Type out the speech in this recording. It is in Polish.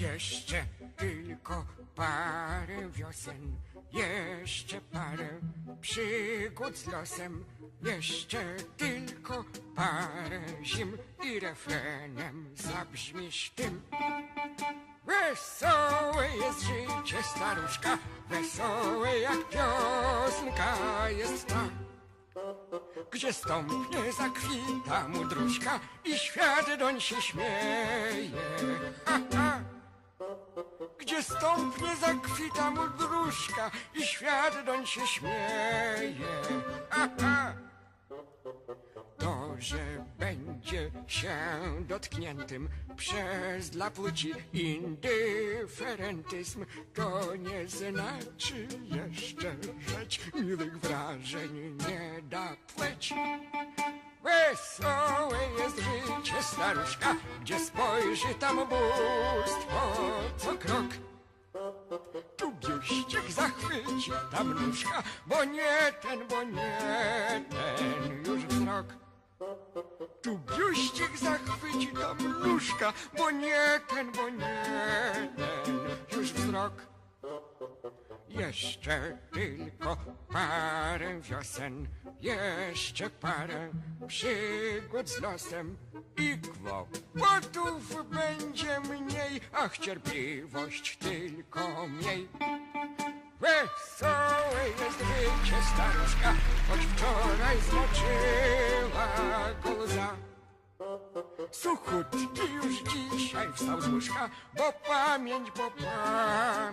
Jeszcze tylko parę wiosen, jeszcze parę przygód z losem, jeszcze tylko parę zim i refrenem zabrzmisz tym. Wesołe jest życie staruszka, wesołe jak piosenka jest ta. Gdzie stąpnie zakwita mu dróżka i świat doń się śmieje. Ha, ha. Gdzie stąpnie zakwita mu dróżka i świat doń się śmieje. Ha, ha. To, że będzie się dotkniętym przez dla płci indyferentyzm, to nie znaczy jeszcze rzeć miłych wrażeń nie da płeć. Wesołe jest życie staruszka, gdzie spojrzy tam bóstwo tam nóżka, bo nie ten, bo nie ten już wzrok. Tu biuścik zachwyci tam nóżka, bo nie ten, bo nie ten już wzrok. Jeszcze tylko parę wiosen, jeszcze parę przygód z losem i kłopotów będzie mniej, ach cierpliwość tylko mniej. Wesołe jest życie staruszka, choć wczoraj zmoczyła go łza. Suchutki już dzisiaj wstał z łóżka, bo pamięć, bo pamięć.